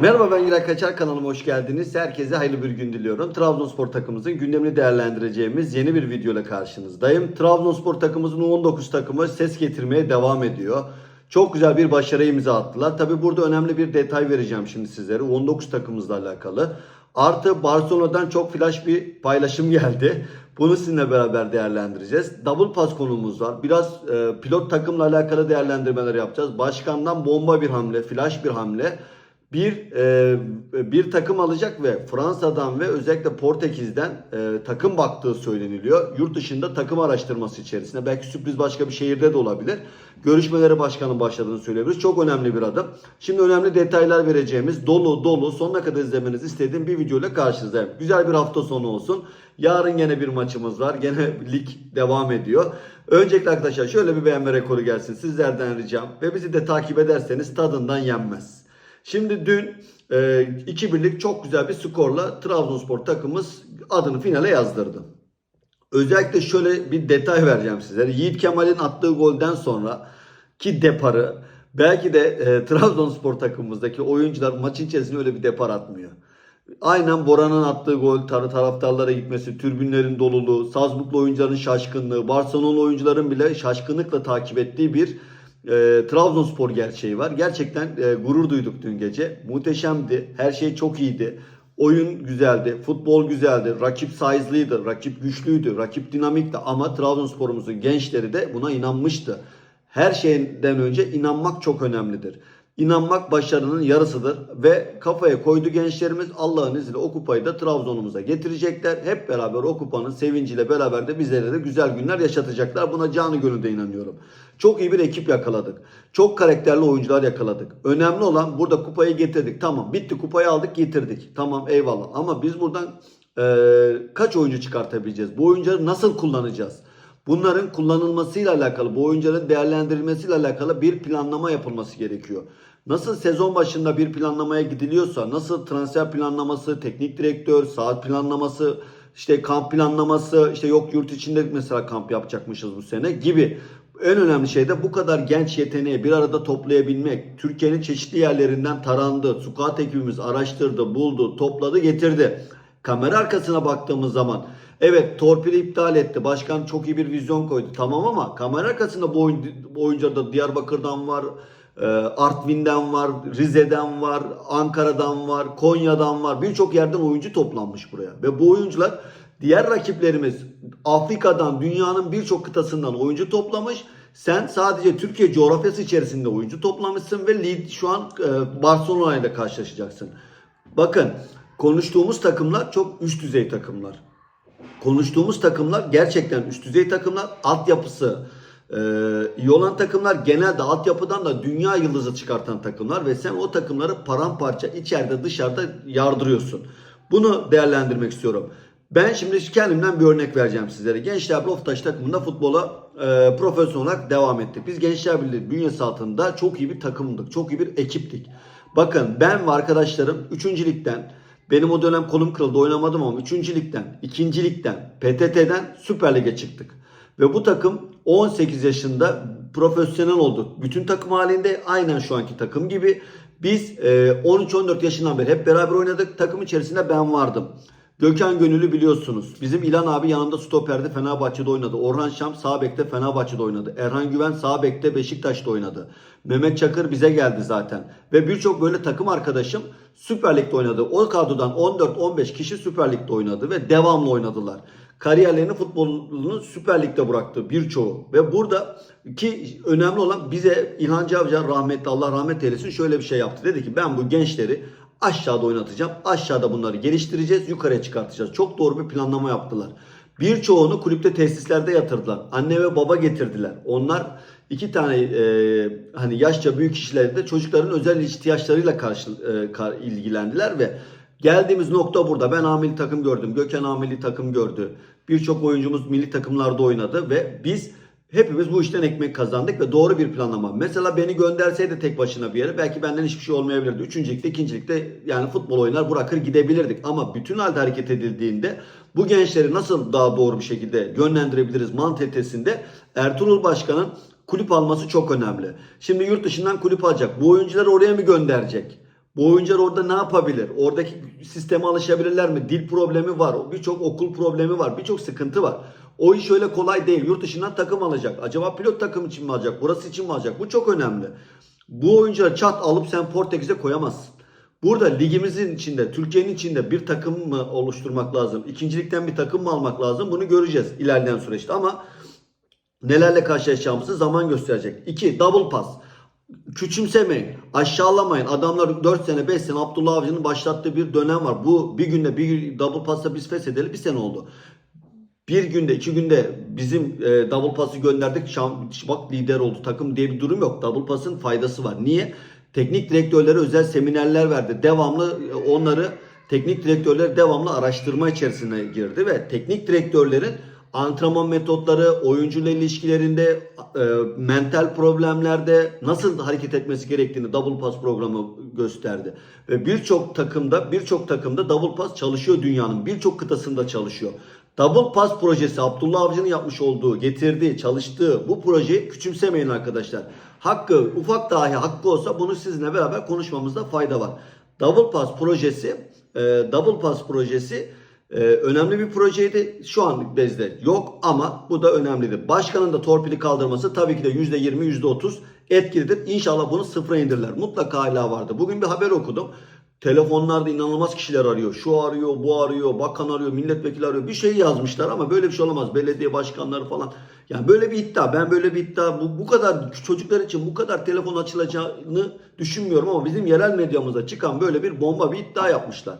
Merhaba ben Giray Kaçar kanalıma hoş geldiniz. Herkese hayırlı bir gün diliyorum. Trabzonspor takımımızın gündemini değerlendireceğimiz yeni bir video ile karşınızdayım. Trabzonspor takımımızın U19 takımı ses getirmeye devam ediyor. Çok güzel bir başarı imza attılar. Tabi burada önemli bir detay vereceğim şimdi sizlere. U19 takımımızla alakalı. Artı Barcelona'dan çok flash bir paylaşım geldi. Bunu sizinle beraber değerlendireceğiz. Double pass konumuz var. Biraz e, pilot takımla alakalı değerlendirmeler yapacağız. Başkandan bomba bir hamle, flash bir hamle bir e, bir takım alacak ve Fransa'dan ve özellikle Portekiz'den e, takım baktığı söyleniliyor. Yurt dışında takım araştırması içerisinde belki sürpriz başka bir şehirde de olabilir. Görüşmeleri başkanın başladığını söyleyebiliriz. Çok önemli bir adım. Şimdi önemli detaylar vereceğimiz dolu dolu sonuna kadar izlemenizi istediğim bir video ile karşınızdayım. Güzel bir hafta sonu olsun. Yarın gene bir maçımız var. Gene lig devam ediyor. Öncelikle arkadaşlar şöyle bir beğenme rekoru gelsin. Sizlerden ricam ve bizi de takip ederseniz tadından yenmez. Şimdi dün e, iki birlik çok güzel bir skorla Trabzonspor takımımız adını finale yazdırdı. Özellikle şöyle bir detay vereceğim sizlere. Yiğit Kemal'in attığı golden sonra ki deparı belki de e, Trabzonspor takımımızdaki oyuncular maçın içerisinde öyle bir depar atmıyor. Aynen Bora'nın attığı gol, tar taraftarlara gitmesi, tribünlerin doluluğu, Salzburglu oyuncuların şaşkınlığı, Barcelona oyuncuların bile şaşkınlıkla takip ettiği bir e, Trabzonspor gerçeği var. Gerçekten e, gurur duyduk dün gece. Muhteşemdi. Her şey çok iyiydi. Oyun güzeldi, futbol güzeldi, rakip size'lıydı, rakip güçlüydü, rakip dinamikti ama Trabzonspor'umuzun gençleri de buna inanmıştı. Her şeyden önce inanmak çok önemlidir. İnanmak başarının yarısıdır ve kafaya koydu gençlerimiz Allah'ın izniyle o kupayı da Trabzon'umuza getirecekler. Hep beraber o kupanın sevinciyle beraber de bizlere de güzel günler yaşatacaklar. Buna canı gönülde inanıyorum. Çok iyi bir ekip yakaladık. Çok karakterli oyuncular yakaladık. Önemli olan burada kupayı getirdik. Tamam bitti kupayı aldık getirdik. Tamam eyvallah ama biz buradan eee, kaç oyuncu çıkartabileceğiz? Bu oyuncuları nasıl kullanacağız? Bunların kullanılmasıyla alakalı, bu oyuncuların değerlendirilmesiyle alakalı bir planlama yapılması gerekiyor. Nasıl sezon başında bir planlamaya gidiliyorsa, nasıl transfer planlaması, teknik direktör, saat planlaması, işte kamp planlaması, işte yok yurt içinde mesela kamp yapacakmışız bu sene gibi. En önemli şey de bu kadar genç yeteneği bir arada toplayabilmek. Türkiye'nin çeşitli yerlerinden tarandı. Squat ekibimiz araştırdı, buldu, topladı, getirdi. Kamera arkasına baktığımız zaman evet torpili iptal etti. Başkan çok iyi bir vizyon koydu. Tamam ama kamera arkasında bu, oyun, bu Diyarbakır'dan var, Artvin'den var, Rize'den var, Ankara'dan var, Konya'dan var. Birçok yerden oyuncu toplanmış buraya. Ve bu oyuncular diğer rakiplerimiz Afrika'dan, dünyanın birçok kıtasından oyuncu toplamış. Sen sadece Türkiye coğrafyası içerisinde oyuncu toplamışsın ve lead şu an e, Barcelona ile karşılaşacaksın. Bakın konuştuğumuz takımlar çok üst düzey takımlar. Konuştuğumuz takımlar gerçekten üst düzey takımlar. Altyapısı e, iyi olan takımlar genelde altyapıdan da dünya yıldızı çıkartan takımlar ve sen o takımları paramparça içeride dışarıda yardırıyorsun. Bunu değerlendirmek istiyorum. Ben şimdi kendimden bir örnek vereceğim sizlere. Gençler Loftaş takımında futbola e, profesyonel olarak devam ettik. Biz Gençler Birliği bünyesi altında çok iyi bir takımdık. Çok iyi bir ekiptik. Bakın ben ve arkadaşlarım 3. ligden benim o dönem kolum kırıldı oynamadım ama 3. ligden, 2. ligden, PTT'den Süper Lig'e çıktık. Ve bu takım 18 yaşında profesyonel oldu. Bütün takım halinde aynen şu anki takım gibi. Biz e, 13-14 yaşından beri hep beraber oynadık. Takım içerisinde ben vardım. Gökhan Gönül'ü biliyorsunuz. Bizim İlan abi yanında stoperde Fenerbahçe'de oynadı. Orhan Şam sağ bekte Fenerbahçe'de oynadı. Erhan Güven sağ bekte Beşiktaş'ta oynadı. Mehmet Çakır bize geldi zaten. Ve birçok böyle takım arkadaşım Süper Lig'de oynadı. O kadrodan 14-15 kişi Süper Lig'de oynadı ve devamlı oynadılar. Kariyerlerini futbolunu Süper Lig'de bıraktı birçoğu. Ve burada ki önemli olan bize İlhan Cavcar rahmetli Allah rahmet eylesin şöyle bir şey yaptı. Dedi ki ben bu gençleri aşağıda oynatacağım. Aşağıda bunları geliştireceğiz. Yukarıya çıkartacağız. Çok doğru bir planlama yaptılar. Birçoğunu kulüpte tesislerde yatırdılar. Anne ve baba getirdiler. Onlar iki tane e, hani yaşça büyük kişilerde çocukların özel ihtiyaçlarıyla karşı e, kar- ilgilendiler ve geldiğimiz nokta burada. Ben amili takım gördüm. Gökhan amili takım gördü. Birçok oyuncumuz milli takımlarda oynadı ve biz Hepimiz bu işten ekmek kazandık ve doğru bir planlama. Mesela beni gönderseydi tek başına bir yere belki benden hiçbir şey olmayabilirdi. Üçüncülükte, ikincilikte yani futbol oynar bırakır gidebilirdik. Ama bütün halde hareket edildiğinde bu gençleri nasıl daha doğru bir şekilde yönlendirebiliriz mantalitesinde Ertuğrul Başkan'ın kulüp alması çok önemli. Şimdi yurt dışından kulüp alacak. Bu oyuncuları oraya mı gönderecek? Bu oyuncular orada ne yapabilir? Oradaki sisteme alışabilirler mi? Dil problemi var. Birçok okul problemi var. Birçok sıkıntı var. O iş öyle kolay değil. Yurt dışından takım alacak. Acaba pilot takım için mi alacak? Burası için mi alacak? Bu çok önemli. Bu oyuncuları çat alıp sen Portekiz'e koyamazsın. Burada ligimizin içinde, Türkiye'nin içinde bir takım mı oluşturmak lazım? İkincilikten bir takım mı almak lazım? Bunu göreceğiz ilerleyen süreçte ama nelerle karşılaşacağımızı zaman gösterecek. 2. Double pass. Küçümsemeyin, aşağılamayın. Adamlar 4 sene 5 sene Abdullah Avcı'nın başlattığı bir dönem var. Bu bir günde bir double pass'la biz feshedeli bir sene oldu. Bir günde iki günde bizim e, double pass'ı gönderdik. Şam, bak lider oldu takım diye bir durum yok. Double pass'ın faydası var. Niye? Teknik direktörlere özel seminerler verdi. Devamlı e, onları teknik direktörler devamlı araştırma içerisine girdi ve teknik direktörlerin antrenman metotları, oyuncuyla ilişkilerinde, e, mental problemlerde nasıl hareket etmesi gerektiğini Double Pass programı gösterdi. Ve birçok takımda, birçok takımda Double Pass çalışıyor dünyanın. Birçok kıtasında çalışıyor. Double Pass projesi Abdullah Avcı'nın yapmış olduğu, getirdiği, çalıştığı bu projeyi küçümsemeyin arkadaşlar. Hakkı, ufak dahi hakkı olsa bunu sizinle beraber konuşmamızda fayda var. Double Pass projesi, e, Double Pass projesi ee, önemli bir projeydi. Şu anlık bezde yok ama bu da önemlidir. Başkanın da torpili kaldırması tabii ki de %20, %30 etkilidir. İnşallah bunu sıfıra indirler. Mutlaka hala vardı. Bugün bir haber okudum. Telefonlarda inanılmaz kişiler arıyor. Şu arıyor, bu arıyor, bakan arıyor, milletvekili arıyor. Bir şey yazmışlar ama böyle bir şey olamaz. Belediye başkanları falan. Yani böyle bir iddia. Ben böyle bir iddia bu, bu kadar çocuklar için bu kadar telefon açılacağını düşünmüyorum ama bizim yerel medyamızda çıkan böyle bir bomba bir iddia yapmışlar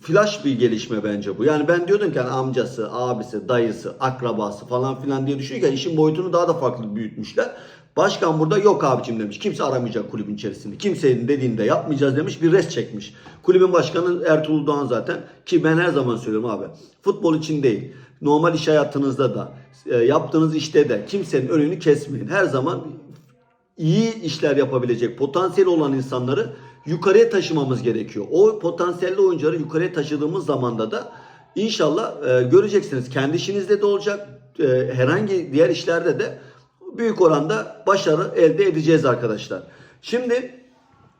flash bir gelişme bence bu. Yani ben diyordum ki hani amcası, abisi, dayısı, akrabası falan filan diye düşünürken işin boyutunu daha da farklı büyütmüşler. Başkan burada yok abicim demiş. Kimse aramayacak kulübün içerisinde. Kimsenin dediğinde yapmayacağız demiş. Bir res çekmiş. Kulübün başkanı Ertuğrul Doğan zaten. Ki ben her zaman söylüyorum abi. Futbol için değil. Normal iş hayatınızda da e, yaptığınız işte de kimsenin önünü kesmeyin. Her zaman iyi işler yapabilecek potansiyel olan insanları yukarıya taşımamız gerekiyor. O potansiyelli oyuncuları yukarıya taşıdığımız zamanda da inşallah e, göreceksiniz. Kendi işinizde de olacak. E, herhangi diğer işlerde de büyük oranda başarı elde edeceğiz arkadaşlar. Şimdi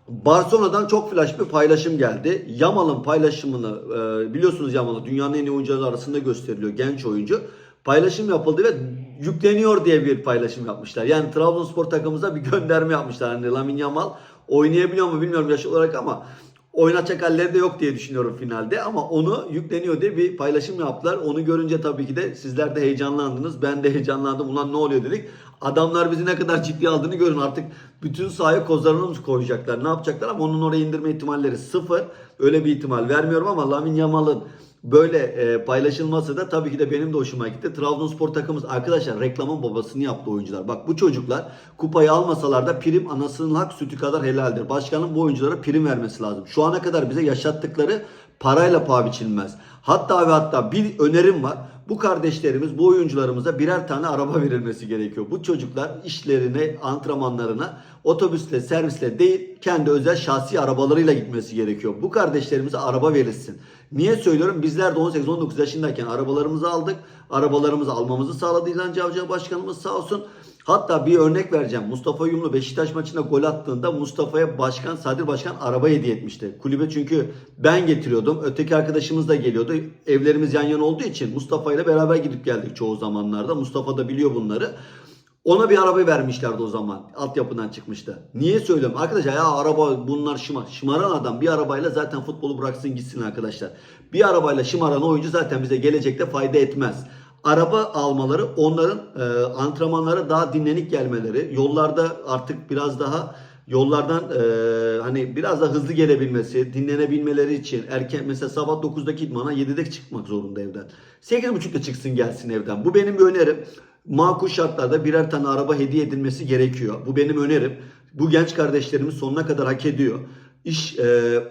Barcelona'dan çok flash bir paylaşım geldi. Yamal'ın paylaşımını e, biliyorsunuz Yamal'ı dünyanın en iyi oyuncuları arasında gösteriliyor genç oyuncu. Paylaşım yapıldı ve yükleniyor diye bir paylaşım yapmışlar. Yani Trabzonspor takımımıza bir gönderme yapmışlar. Hani Lamine Yamal oynayabiliyor mu bilmiyorum yaş olarak ama oynatacak halleri de yok diye düşünüyorum finalde ama onu yükleniyor diye bir paylaşım yaptılar. Onu görünce tabii ki de sizler de heyecanlandınız. Ben de heyecanlandım. Ulan ne oluyor dedik. Adamlar bizi ne kadar ciddi aldığını görün. Artık bütün sahaya kozlarını koyacaklar? Ne yapacaklar? Ama onun oraya indirme ihtimalleri sıfır. Öyle bir ihtimal vermiyorum ama Lamine Yamal'ın böyle e, paylaşılması da tabii ki de benim de hoşuma gitti. Trabzonspor takımımız arkadaşlar reklamın babasını yaptı oyuncular. Bak bu çocuklar kupayı almasalar da prim anasının hak sütü kadar helaldir. Başkanın bu oyunculara prim vermesi lazım. Şu ana kadar bize yaşattıkları parayla paha biçilmez. Hatta ve hatta bir önerim var. Bu kardeşlerimiz, bu oyuncularımıza birer tane araba verilmesi gerekiyor. Bu çocuklar işlerine, antrenmanlarına otobüsle, servisle değil kendi özel şahsi arabalarıyla gitmesi gerekiyor. Bu kardeşlerimize araba verilsin. Niye söylüyorum? Bizler de 18-19 yaşındayken arabalarımızı aldık. Arabalarımızı almamızı sağladı İlhan Cavcı Başkanımız sağ olsun. Hatta bir örnek vereceğim. Mustafa Yumlu Beşiktaş maçında gol attığında Mustafa'ya başkan, Sadir Başkan araba hediye etmişti. Kulübe çünkü ben getiriyordum. Öteki arkadaşımız da geliyordu. Evlerimiz yan yana olduğu için Mustafa ile beraber gidip geldik çoğu zamanlarda. Mustafa da biliyor bunları. Ona bir araba vermişlerdi o zaman. Altyapıdan çıkmıştı. Niye söylüyorum? Arkadaşlar ya araba bunlar şımar. Şımaran adam bir arabayla zaten futbolu bıraksın gitsin arkadaşlar. Bir arabayla şımaran oyuncu zaten bize gelecekte fayda etmez araba almaları onların e, antrenmanlara daha dinlenik gelmeleri, yollarda artık biraz daha yollardan e, hani biraz da hızlı gelebilmesi, dinlenebilmeleri için erken mesela sabah 9'daki idmana 7'de çıkmak zorunda evden. 8.30'da çıksın gelsin evden. Bu benim bir önerim. Makul şartlarda birer tane araba hediye edilmesi gerekiyor. Bu benim önerim. Bu genç kardeşlerimiz sonuna kadar hak ediyor. İş e,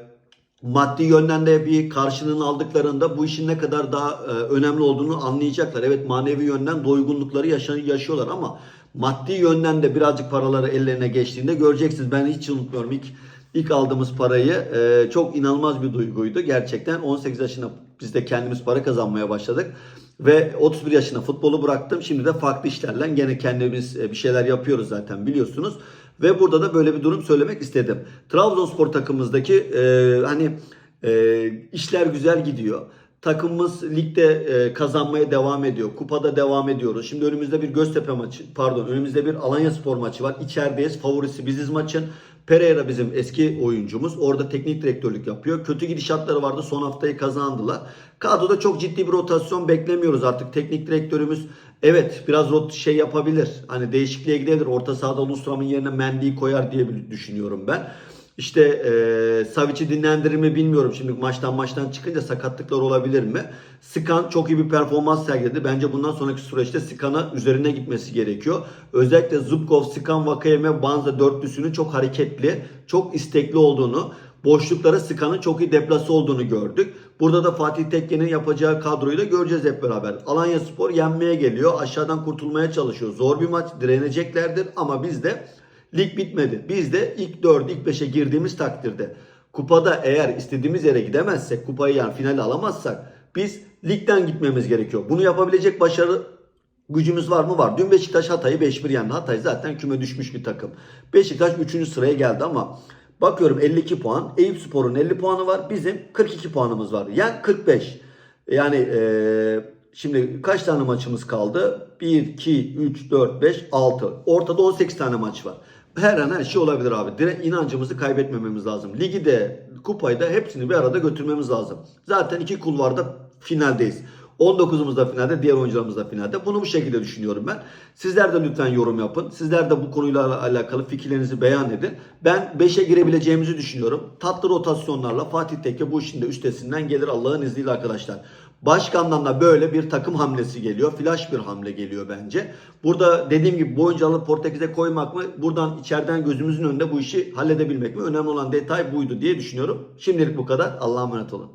maddi yönden de bir karşılığını aldıklarında bu işin ne kadar daha e, önemli olduğunu anlayacaklar. Evet manevi yönden doygunlukları yaşıyorlar ama maddi yönden de birazcık paraları ellerine geçtiğinde göreceksiniz. Ben hiç unutmuyorum ilk ilk aldığımız parayı e, çok inanılmaz bir duyguydu. Gerçekten 18 yaşında biz de kendimiz para kazanmaya başladık. Ve 31 yaşında futbolu bıraktım. Şimdi de farklı işlerle gene kendimiz e, bir şeyler yapıyoruz zaten biliyorsunuz. Ve burada da böyle bir durum söylemek istedim. Trabzonspor takımımızdaki e, hani e, işler güzel gidiyor. Takımımız ligde e, kazanmaya devam ediyor. Kupada devam ediyoruz. Şimdi önümüzde bir Göztepe maçı, pardon önümüzde bir Alanya Spor maçı var. İçerideyiz. Favorisi biziz maçın. Pereira bizim eski oyuncumuz. Orada teknik direktörlük yapıyor. Kötü gidişatları vardı. Son haftayı kazandılar. Kadroda çok ciddi bir rotasyon beklemiyoruz artık. Teknik direktörümüz evet biraz rot şey yapabilir. Hani değişikliğe gidebilir. Orta sahada Lustram'ın yerine Mendy'yi koyar diye düşünüyorum ben. İşte e, Savic'i dinlendirir mi bilmiyorum. Şimdi maçtan maçtan çıkınca sakatlıklar olabilir mi? Skan çok iyi bir performans sergiledi. Bence bundan sonraki süreçte Skan'a üzerine gitmesi gerekiyor. Özellikle Zubkov, Skan, Vakayeme, Banza dörtlüsünün çok hareketli, çok istekli olduğunu, boşluklara Skan'ın çok iyi deplası olduğunu gördük. Burada da Fatih Tekke'nin yapacağı kadroyu da göreceğiz hep beraber. Alanya Spor yenmeye geliyor. Aşağıdan kurtulmaya çalışıyor. Zor bir maç. Direneceklerdir ama biz de Lig bitmedi. Biz de ilk 4, ilk 5'e girdiğimiz takdirde kupada eğer istediğimiz yere gidemezsek, kupayı yani finale alamazsak biz ligden gitmemiz gerekiyor. Bunu yapabilecek başarı gücümüz var mı? Var. Dün Beşiktaş Hatay'ı 5-1 yendi. Hatay zaten küme düşmüş bir takım. Beşiktaş 3. sıraya geldi ama bakıyorum 52 puan. Eyüp Spor'un 50 puanı var. Bizim 42 puanımız var. Yani 45. Yani eee Şimdi kaç tane maçımız kaldı? 1, 2, 3, 4, 5, 6. Ortada 18 tane maç var. Her an her şey olabilir abi. Direkt inancımızı kaybetmememiz lazım. Ligi de, kupayı da hepsini bir arada götürmemiz lazım. Zaten iki kulvarda finaldeyiz. 19'umuz da finalde, diğer oyuncularımız da finalde. Bunu bu şekilde düşünüyorum ben. Sizler de lütfen yorum yapın. Sizler de bu konuyla alakalı fikirlerinizi beyan edin. Ben 5'e girebileceğimizi düşünüyorum. Tatlı rotasyonlarla Fatih Tekke bu işin de üstesinden gelir Allah'ın izniyle arkadaşlar. Başkandan da böyle bir takım hamlesi geliyor. Flash bir hamle geliyor bence. Burada dediğim gibi bu oyuncu alıp Portekiz'e koymak mı? Buradan içeriden gözümüzün önünde bu işi halledebilmek mi? Önemli olan detay buydu diye düşünüyorum. Şimdilik bu kadar. Allah'a emanet olun.